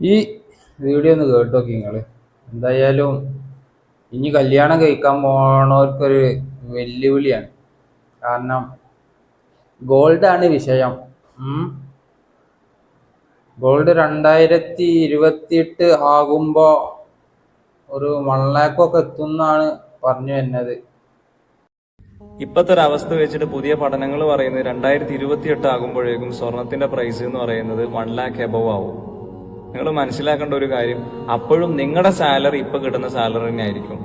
ഈ വീഡിയോ ഒന്ന് കേട്ടോ നിങ്ങൾ എന്തായാലും ഇനി കല്യാണം കഴിക്കാൻ പോണവർക്കൊരു വെല്ലുവിളിയാണ്. കാരണം ഗോൾഡാണ് വിഷയം. ഗോൾഡ് രണ്ടായിരത്തി ഇരുപത്തിയെട്ട് ആകുമ്പോൾ ഒരു വൺ ലാക്കൊക്കെ എത്തുന്നാണ് പറഞ്ഞു വരുന്നത്. ഇപ്പോഴത്തെ ഒരു അവസ്ഥ വെച്ചിട്ട് പുതിയ പഠനങ്ങൾ പറയുന്നത് രണ്ടായിരത്തി ഇരുപത്തി എട്ട് ആകുമ്പോഴേക്കും സ്വർണത്തിന്റെ പ്രൈസ് എന്ന് പറയുന്നത് വൺ ലാക്ക് എബവ് ആവും. നിങ്ങൾ മനസ്സിലാക്കേണ്ട ഒരു കാര്യം അപ്പോഴും നിങ്ങളുടെ സാലറി ഇപ്പൊ കിട്ടുന്ന സാലറി തന്നെ ആയിരിക്കും.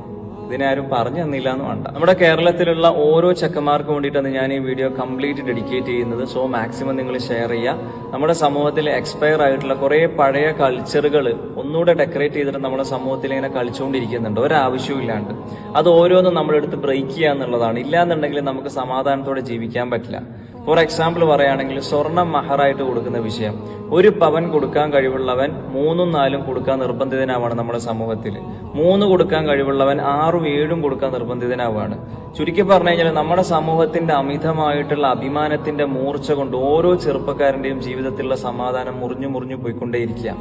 ഇതിനാരും പറഞ്ഞു തന്നില്ല എന്ന് വേണ്ട. നമ്മുടെ കേരളത്തിലുള്ള ഓരോ ചെക്കന്മാർക്ക് വേണ്ടിയിട്ടാണ് ഞാൻ ഈ വീഡിയോ കംപ്ലീറ്റ് ഡെഡിക്കേറ്റ് ചെയ്യുന്നത്. സോ മാക്സിമം നിങ്ങൾ ഷെയർ ചെയ്യുക. നമ്മുടെ സമൂഹത്തിൽ എക്സ്പയർ ആയിട്ടുള്ള കുറേ പഴയ കൾച്ചറുകൾ ഒന്നുകൂടെ ഡെക്കറേറ്റ് ചെയ്തിട്ട് നമ്മുടെ സമൂഹത്തിൽ ഇങ്ങനെ കളിച്ചുകൊണ്ടിരിക്കുന്നുണ്ട്. ഒരാവശ്യവും ഇല്ലാണ്ട് അത് ഓരോന്നും നമ്മളെടുത്ത് ബ്രേക്ക് ചെയ്യുക എന്നുള്ളതാണ്. ഇല്ലാന്നുണ്ടെങ്കിൽ നമുക്ക് സമാധാനത്തോടെ ജീവിക്കാൻ പറ്റില്ല. ഫോർ എക്സാമ്പിൾ പറയുകയാണെങ്കിൽ സ്വർണം മഹറായിട്ട് കൊടുക്കുന്ന വിഷയം. ഒരു പവൻ കൊടുക്കാൻ കഴിവുള്ളവൻ മൂന്നും നാലും കൊടുക്കാൻ നിർബന്ധിതനാവാണ് നമ്മുടെ സമൂഹത്തിൽ. മൂന്ന് കൊടുക്കാൻ കഴിവുള്ളവൻ ആറും ഏഴും കൊടുക്കാൻ നിർബന്ധിതനാവാണ് ചുരുക്കി പറഞ്ഞു കഴിഞ്ഞാൽ നമ്മുടെ സമൂഹത്തിന്റെ അമിതമായിട്ടുള്ള അഭിമാനത്തിന്റെ മൂർച്ച കൊണ്ട് ഓരോ ചെറുപ്പക്കാരന്റെയും ജീവിതത്തിലുള്ള സമാധാനം മുറിഞ്ഞു മുറിഞ്ഞു പോയിക്കൊണ്ടേയിരിക്കുക.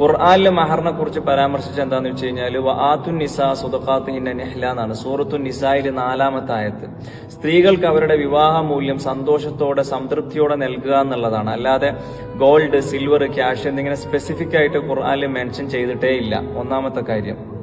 ഖുർആാനിലെ മഹറിനെ കുറിച്ച് പരാമർശിച്ച എന്താന്ന് വെച്ച് കഴിഞ്ഞാൽ ആത്തുൻ നിസാ സുദഖാത്തു ഇന്ന നെഹ്ല എന്നാണ്. സൂറത്തു നിസായിൽ നാലാമത്തെ ആയത്ത്. സ്ത്രീകൾക്ക് അവരുടെ വിവാഹ മൂല്യം സന്തോഷത്തോടെ സംതൃപ്തിയോടെ നൽകുക എന്നുള്ളതാണ്. അല്ലാതെ ഗോൾഡ് സിൽവർ ക്യാഷ് എന്നിങ്ങനെ സ്പെസിഫിക് ആയിട്ട് ഖുർആാനിൽ മെൻഷൻ ചെയ്തിട്ടേ ഇല്ല ഒന്നാമത്തെ കാര്യം.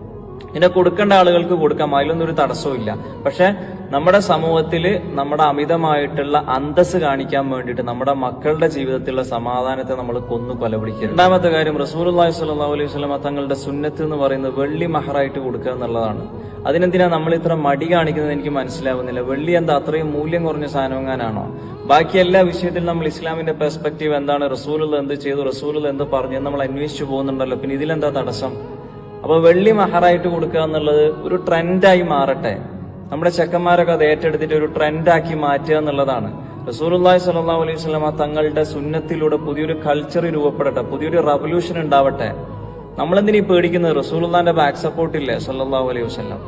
പിന്നെ കൊടുക്കേണ്ട ആളുകൾക്ക് കൊടുക്കാം. അതിലൊന്നും ഒരു തടസ്സവും ഇല്ല. പക്ഷെ നമ്മുടെ സമൂഹത്തിൽ നമ്മുടെ അമിതമായിട്ടുള്ള അന്തസ് കാണിക്കാൻ വേണ്ടിയിട്ട് നമ്മുടെ മക്കളുടെ ജീവിതത്തിലുള്ള സമാധാനത്തെ നമ്മൾ കൊന്നു കൊലപിടിക്കുക രണ്ടാമത്തെ കാര്യം റസൂൽ അള്ളാഹി സ്വല്ലാ അലൈഹി സ്വലമ തങ്ങളുടെ സുന്നത്ത് എന്ന് പറയുന്നത് വെള്ളി മഹറായിട്ട് കൊടുക്കുക എന്നുള്ളതാണ്. അതിനെന്തിനാ നമ്മൾ ഇത്ര മടി കാണിക്കുന്നത് എനിക്ക് മനസ്സിലാവുന്നില്ല. വെള്ളി എന്താ അത്രയും മൂല്യം കുറഞ്ഞ സാധനങ്ങാനാണോ ബാക്കി എല്ലാ വിഷയത്തിലും നമ്മൾ ഇസ്ലാമിന്റെ പെർസ്പെക്റ്റീവ് എന്താണ്? റസൂലുള്ള എന്ത് ചെയ്തു? റസൂലുള്ള എന്ത് പറഞ്ഞു നമ്മൾ അന്വേഷിച്ചു പോകുന്നുണ്ടല്ലോ. പിന്നെ ഇതിലെന്താ തടസ്സം? അപ്പൊ വെള്ളി മഹറായിട്ട് കൊടുക്കുക എന്നുള്ളത് ഒരു ട്രെൻഡായി മാറട്ടെ. നമ്മുടെ ചെക്കന്മാരൊക്കെ അത് ഏറ്റെടുത്തിട്ട് ഒരു ട്രെൻഡാക്കി മാറ്റുക എന്നുള്ളതാണ്. റസൂലുള്ളാഹി സ്വല്ലാ അലൈഹി സ്വലാമ തങ്ങളുടെ സുന്നത്തിലൂടെ പുതിയൊരു കൾച്ചർ രൂപപ്പെടട്ടെ പുതിയൊരു റവല്യൂഷൻ ഉണ്ടാവട്ടെ. നമ്മളെന്തിനീ പേടിക്കുന്നത്? റസൂലുള്ളാന്റെ ബാക്ക് സപ്പോർട്ട് ഇല്ലേ സല്ലല്ലാഹു അലൈഹി വസ്ലം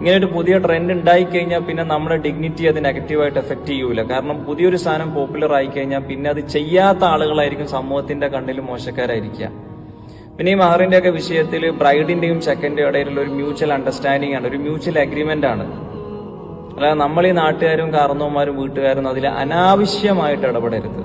ഇങ്ങനെ ഒരു പുതിയ ട്രെൻഡ് ഉണ്ടായി കഴിഞ്ഞാൽ പിന്നെ നമ്മുടെ ഡിഗ്നിറ്റി അത് നെഗറ്റീവായിട്ട് എഫക്ട് ചെയ്യൂല. കാരണം പുതിയൊരു സാധനം പോപ്പുലർ ആയി കഴിഞ്ഞാൽ പിന്നെ അത് ചെയ്യാത്ത ആളുകളായിരിക്കും സമൂഹത്തിന്റെ കണ്ണിൽ മോശക്കാരായിരിക്കുക. പിന്നെ ഈ മഹറിന്റെ ഒക്കെ വിഷയത്തിൽ ബ്രൈഡിന്റെയും ചെക്കന്റെയും ഇടയിലുള്ള ഒരു മ്യൂച്വൽ അണ്ടർസ്റ്റാൻഡിംഗ് ആണ് ഒരു മ്യൂച്വൽ അഗ്രിമെന്റ് ആണ്. അല്ലാതെ നമ്മൾ ഈ നാട്ടുകാരും കാരണവന്മാരും വീട്ടുകാരും അതിൽ അനാവശ്യമായിട്ട് ഇടപെടരുത്.